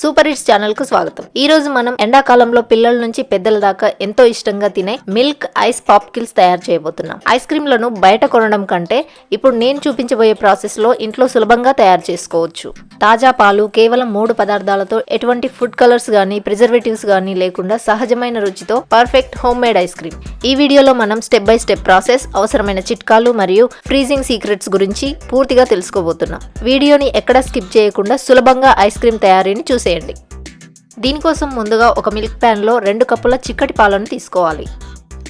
Super hits ఛానల్కు స్వాగతం. ఈ రోజు మనం ఎండాకాలంలో పిల్లల నుంచి పెద్దల దాకా ఎంతో ఇష్టంగా తినే మిల్క్ ఐస్ పాప్కిల్స్ తయారు చేయబోతున్నాం. ఐస్ క్రీమ్లను బయట కొనడం కంటే ఇప్పుడు నేను చూపించబోయే ప్రాసెస్లో ఇంట్లో సులభంగా తయారు చేసుకోవచ్చు. తాజా పాలు కేవలం మూడు పదార్థాలతో ఎటువంటి ఫుడ్ కలర్స్ గానీ ప్రిజర్వేటివ్స్ గానీ లేకుండా సహజమైన రుచితో perfect home made ice cream. ఈ వీడియోలో మనం స్టెప్ బై స్టెప్ ప్రాసెస్ అవసరమైన చిట్కాలు మరియు ఫ్రీజింగ్ సీక్రెట్స్ గురించి పూర్తిగా తెలుసుకోబోతున్నాం. వీడియోని ఎక్కడ స్కిప్ చేయకుండా సులభంగా ఐస్ క్రీమ్ తయారీని చూసేయండి దీనికోసం ముందుగా ఒక మిల్క్ ప్యాన్లో రెండు కప్పుల చిక్కటి పాలను తీసుకోవాలి.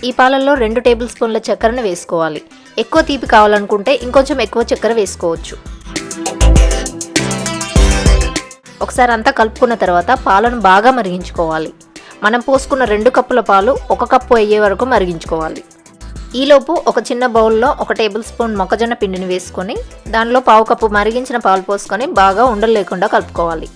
ఈ పాలల్లో రెండు టేబుల్ స్పూన్ల చక్కెరను వేసుకోవాలి. ఎక్కువ తీపి కావాలనుకుంటే ఇంకొంచెం ఎక్కువ చక్కెర వేసుకోవచ్చు. ఒకసారి అంతా కలుపుకున్న తర్వాత పాలను బాగా మరిగించుకోవాలి. మనం పోసుకున్న రెండు కప్పుల పాలు ఒక కప్పు అయ్యే వరకు మరిగించుకోవాలి. ఈలోపు ఒక చిన్న బౌల్లో ఒక టేబుల్ స్పూన్ మొక్కజొన్న పిండిని వేసుకొని దానిలో పావు కప్పు మరిగించిన పాలు పోసుకొని బాగా ఉండలు లేకుండా కలుపుకోవాలి.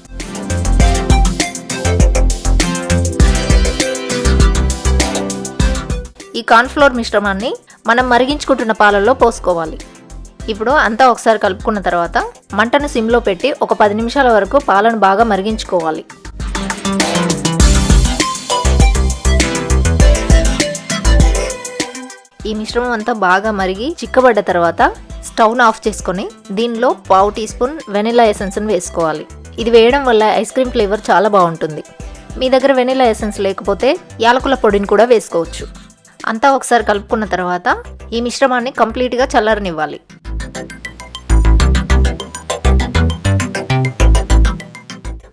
కార్న్ఫ్లోర్ మిశ్రమాన్ని మనం మరిగించుకుంటున్న పాలల్లో పోసుకోవాలి. ఇప్పుడు అంతా ఒకసారి కలుపుకున్న తర్వాత మంటను సిమ్లో పెట్టి ఒక పది నిమిషాల వరకు పాలను బాగా మరిగించుకోవాలి. ఈ మిశ్రమం అంతా బాగా మరిగి చిక్కబడ్డ తర్వాత స్టవ్ను ఆఫ్ చేసుకొని దీనిలో పావు టీ స్పూన్ వెనిలా ఎసెన్స్ని వేసుకోవాలి. ఇది వేయడం వల్ల ఐస్ క్రీమ్ ఫ్లేవర్ చాలా బాగుంటుంది. మీ దగ్గర వెనిలా ఎసెన్స్ లేకపోతే యాలకుల పొడిని కూడా వేసుకోవచ్చు. అంతా ఒకసారి కలుపుకున్న తర్వాత ఈ మిశ్రమాన్ని కంప్లీట్గా చల్లరనివ్వాలి.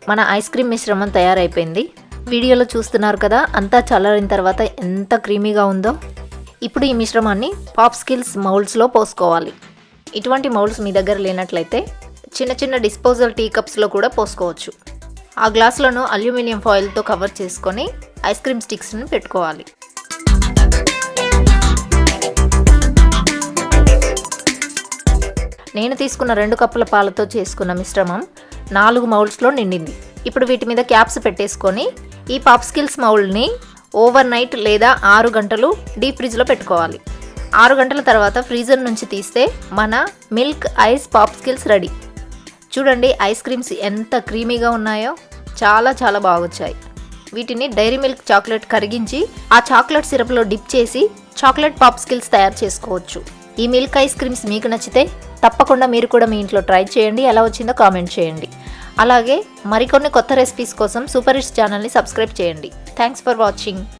మన ఐస్ క్రీమ్ మిశ్రమం తయారైపోయింది. వీడియోలో చూస్తున్నారు కదా అంతా చల్లరిన తర్వాత ఎంత క్రీమీగా ఉందో. ఇప్పుడు ఈ మిశ్రమాన్ని పాప్ స్కిల్స్ మౌల్డ్స్లో పోసుకోవాలి. ఇటువంటి మౌల్డ్స్ మీ దగ్గర లేనట్లయితే చిన్న చిన్న డిస్పోజల్ టీ కప్స్లో కూడా పోసుకోవచ్చు. ఆ గ్లాసులను అల్యూమినియం ఫాయిల్తో కవర్ చేసుకొని ఐస్ క్రీమ్ స్టిక్స్ని పెట్టుకోవాలి. నేను తీసుకున్న రెండు కప్పుల పాలతో చేసుకున్న మిశ్రమం నాలుగు మౌల్డ్స్లో నిండింది. ఇప్పుడు వీటి మీద క్యాప్స్ పెట్టేసుకొని ఈ పాప్స్కిల్స్ మౌల్డ్ని ఓవర్ నైట్ లేదా ఆరు గంటలు డీప్ ఫ్రిడ్జ్లో పెట్టుకోవాలి. ఆరు గంటల తర్వాత ఫ్రీజర్ నుంచి తీస్తే మన మిల్క్ ఐస్ పాప్స్కిల్స్ రెడీ. చూడండి ఐస్ క్రీమ్స్ ఎంత క్రీమీగా ఉన్నాయో. చాలా చాలా బాగొచ్చాయి. వీటిని డైరీ మిల్క్ చాక్లెట్ కరిగించి ఆ చాక్లెట్ సిరప్లో డిప్ చేసి చాక్లెట్ పాప్స్కిల్స్ తయారు చేసుకోవచ్చు. ఈ మిల్క్ ఐస్ క్రీమ్స్ మీకు నచ్చితే తప్పకుండా మీరు కూడా మీ ఇంట్లో ట్రై చేయండి. ఎలా వచ్చిందో కామెంట్ చేయండి. అలాగే మరికొన్ని కొత్త రెసిపీస్ కోసం సూపర్ హిట్స్ ఛానల్ని సబ్స్క్రైబ్ చేయండి. Thanks for watching